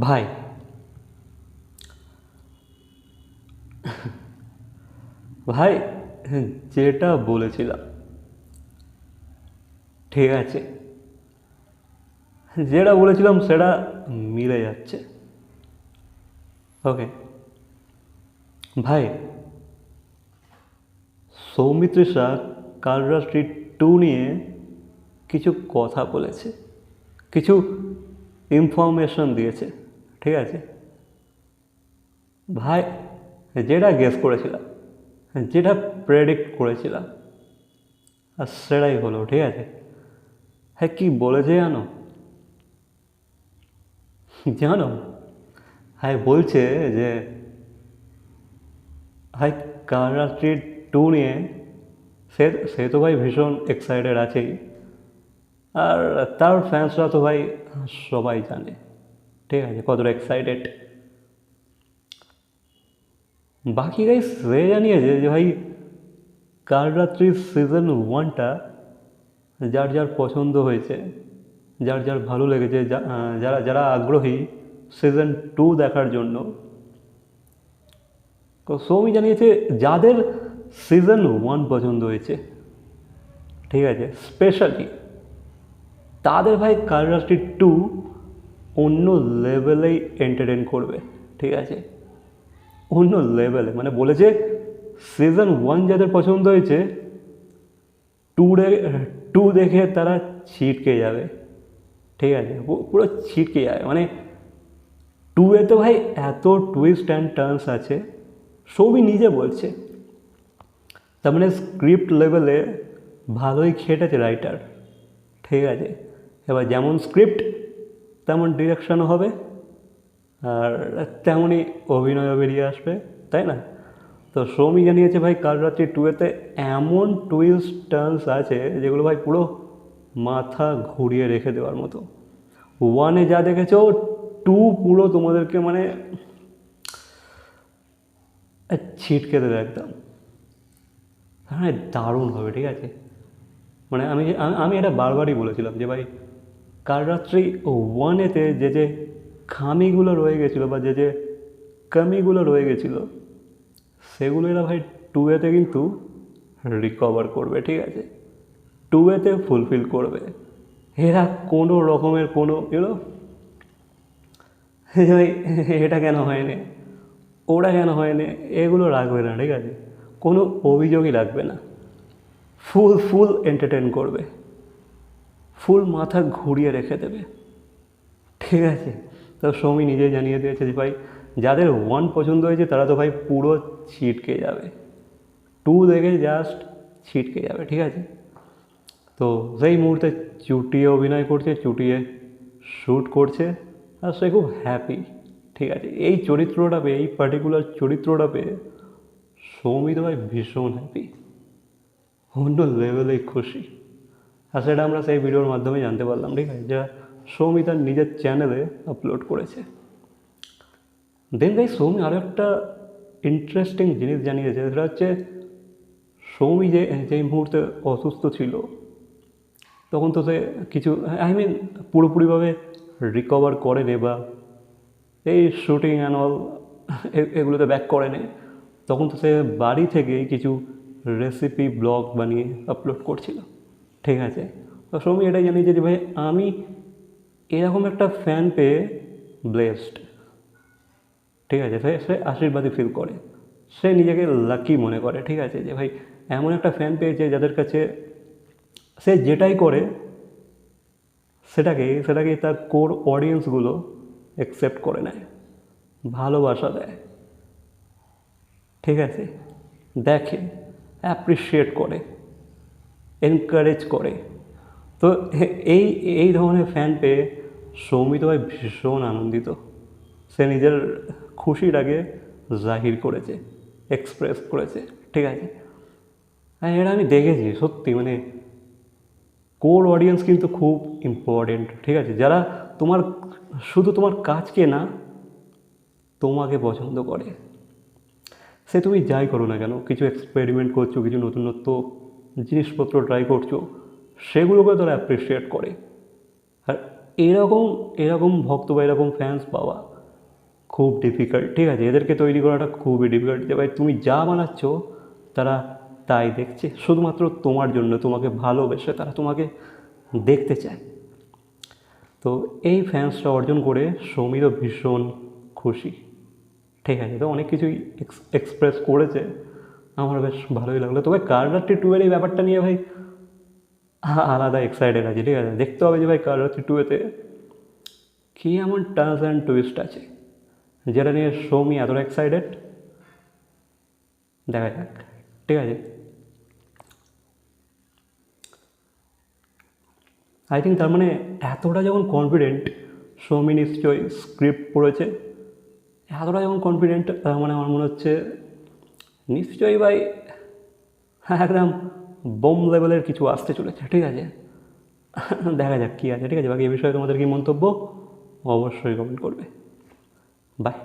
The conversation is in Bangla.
ভাই। ভাই, যেটা বলেছিলাম। ঠিক আছে। যেটা বলেছিলাম, সেটা মিলে যাচ্ছে। ওকে ভাই সৌমিত্রিষা কালরা স্ট্রিট টু নিয়ে কিছু কথা বলেছে। কিছু ইনফরমেশন দিয়েছে। ঠিক আছে? ভাই, যেটা গেস করেছিলাম, যেটা প্রেডিক্ট করেছিলাম, আর সেটাই হলো, ঠিক আছে? হ্যাঁ কী বলেছে জানো? জানো? হ্যাঁ বলছে যে হাই কারা স্ট্রিট টু নিয়ে, সে সে তো ভাই ভীষণ এক্সাইটেড আছেই। আর তার ফ্যান্সরা তো ভাই সবাই জানে। ঠিক আছে, কতটা এক্সাইটেড বাকি গাই সে জানিয়েছে যে ভাই, কাল রাত্রি সিজন ওয়ানটা যার যার পছন্দ হয়েছে, যার যার ভালো লেগেছে যারা যারা আগ্রহী সিজন টু দেখার জন্য। তো সৌমি জানিয়েছে, যাদের সিজন ওয়ান পছন্দ হয়েছে, ঠিক আছে স্পেশালি তাদের ভাই কালরাস্ট্রি টু অন্য লেভেলেই এন্টারটেন করবে, ঠিক আছে? অন্য লেভেলে মানে বলেছে সিজন ওয়ান যাদের পছন্দ হয়েছে টু টু দেখে তারা ছিটকে যাবে, ঠিক আছে? পুরো ছিটকে যাবে মানে টু এ তো ভাই এত টুইস্ট অ্যান্ড টার্নস আছে, সবই নিজে বলছে। তার মানে স্ক্রিপ্ট লেভেলে ভালোই খেটেছে রাইটার ঠিক আছে? এবার যেমন স্ক্রিপ্ট তেমন ডিরেকশনও হবে, আর তেমনই অভিনয়ও বেরিয়ে আসবে, তাই না? তো সৌমি জানিয়েছে, ভাই, কাল রাত্রি টুয়েতে এমন টুইস্ট টার্নস আছে, যেগুলো ভাই পুরো মাথা ঘুরিয়ে রেখে দেওয়ার মতো। ওয়ানে যা দেখেছ টু পুরো তোমাদেরকে মানে ছিটকে দেবে একদম। হ্যাঁ দারুণ হবে, ঠিক আছে? মানে আমি- আমি এটা বারবারই বলেছিলাম যে, ভাই কাল রাত্রি ওয়ানেতে যে যে খামিগুলো রয়ে গেছিল বা যে যে কমিগুলো রয়ে গেছিল, সেগুলো এরা ভাই টু এতে কিন্তু রিকভার করবে, ঠিক আছে? টু এতে ফুলফিল করবে। এরা কোনো রকমের কোনো এলো ভাই, এটা কেন হয়নি? ওটা কেন হয়নি? এগুলো রাখবে না, ঠিক আছে? কোনো অভিযোগই রাখবে না। ফুল ফুল এন্টারটেন করবে। ফুল মাথা ঘুরিয়ে রেখে দেবে। ঠিক আছে, তো সৌমি নিজেই জানিয়ে দিয়েছে যে ভাই, যাদের ওয়ান পছন্দ হয়েছে তারা তো ভাই পুরো ছিটকে যাবে। টু দেখে জাস্ট ছিটকে যাবে, ঠিক আছে? তো সেই মুহূর্তে চুটিয়ে অভিনয় করছে, চুটিয়ে শ্যুট করছে, আর সে খুব হ্যাপি ঠিক আছে? এই চরিত্রটা পেয়ে, এই পার্টিকুলার চরিত্রটা পেয়ে সৌমিত ভাই ভীষণ হ্যাপি অন্য লেভেলেই খুশি। আর সেটা আমরা সেই ভিডিওর মাধ্যমে জানতে পারলাম, ঠিক আছে? যা সৌমি তার নিজের চ্যানেলে আপলোড করেছে। দেন ভাই সৌমি আরও একটা ইন্টারেস্টিং জিনিস জানিয়েছে, সেটা হচ্ছে সৌমি যে, যেই মুহূর্তে অসুস্থ ছিল, তখন তো সে কিছু আই মিন পুরোপুরিভাবে রিকভার করেনি বা এই শুটিং অ্যান্ড অল এগুলোতে ব্যাক করেনি। তখন তো সে বাড়ি থেকেই কিছু রেসিপি ব্লগ বানিয়ে আপলোড করছিল। ঠিক আছে? তো সৌমি, এটাই জানিয়েছে যে ভাই, আমি এরকম একটা ফ্যান পেয়ে ব্লেসড ঠিক আছে? সে সে আশীর্বাদী ফিল করে। সে নিজেকে লাকি মনে করে, ঠিক আছে? যে ভাই, এমন একটা ফ্যান পেয়েছে যাদের কাছে সে যেটাই করে, সেটাকে সেটাকে তার কোর অডিয়েন্সগুলো অ্যাকসেপ্ট করে নেয়, ভালোবাসা দেয়, ঠিক আছে? দেখে অ্যাপ্রিসিয়েট করে। এনকারেজ করে। তো এই এই ধরনের ফ্যান পেয়ে সৌমিত ভাই ভীষণ আনন্দিত। সে নিজের খুশিটাকে জাহির করেছে এক্সপ্রেস করেছে, ঠিক আছে? হ্যাঁ এটা আমি দেখেছি, সত্যি মানে কোর অডিয়েন্স কিন্তু খুব ইম্পর্টেন্ট ঠিক আছে? যারা তোমার, শুধু তোমার কাজকে না, তোমাকে পছন্দ করে। সে তুমি যাই করো না কেন, কিছু এক্সপেরিমেন্ট করছ, কিছু নতুনত্ব জিনিসপত্র ট্রাই করছ, সেগুলোকে তারা অ্যাপ্রিসিয়েট করে। আর এরকম এরকম ভক্ত বা এরকম ফ্যান্স পাওয়া খুব ডিফিকাল্ট ঠিক আছে? এদেরকে তৈরি করাটা খুবই ডিফিকাল্ট যে ভাই, তুমি যা বানাচ্ছ, তারা তাই দেখছে। শুধুমাত্র তোমার জন্য, তোমাকে ভালোবেসে তারা তোমাকে দেখতে চায়। তো এই ফ্যান্সটা অর্জন করে সৌমিরও ভীষণ খুশি। ঠিক আছে? তো অনেক কিছুই এক্সপ্রেস করেছে। আমার বেশ ভালোই লাগল। তবে কাররাত্রি টু এর এই ব্যাপারটা নিয়ে ভাই? আলাদা এক্সাইটেড আছে, ঠিক আছে? দেখতে হবে যে ভাই কাররাত্রি টু এতে কী এমন টার্নস অ্যান্ড টুইস্ট আছে। যেটা নিয়ে সৌমি এতটা এক্সাইটেড দেখা যাক, ঠিক আছে? আই থিঙ্ক তার মানে এতটা যখন কনফিডেন্ট সৌমি নিশ্চয়ই স্ক্রিপ্ট পড়েছে, এতটা যখন কনফিডেন্ট তার মানে আমার মনে হচ্ছে নিশ্চয়ই ভাই, একদম বোম লেভেলের কিছু আসতে চলেছে, ঠিক আছে? দেখা যাক কী আছে, ঠিক আছে? বাকি এ বিষয়ে তোমাদের কি মন্তব্য? অবশ্যই কমেন্ট করবে। বাই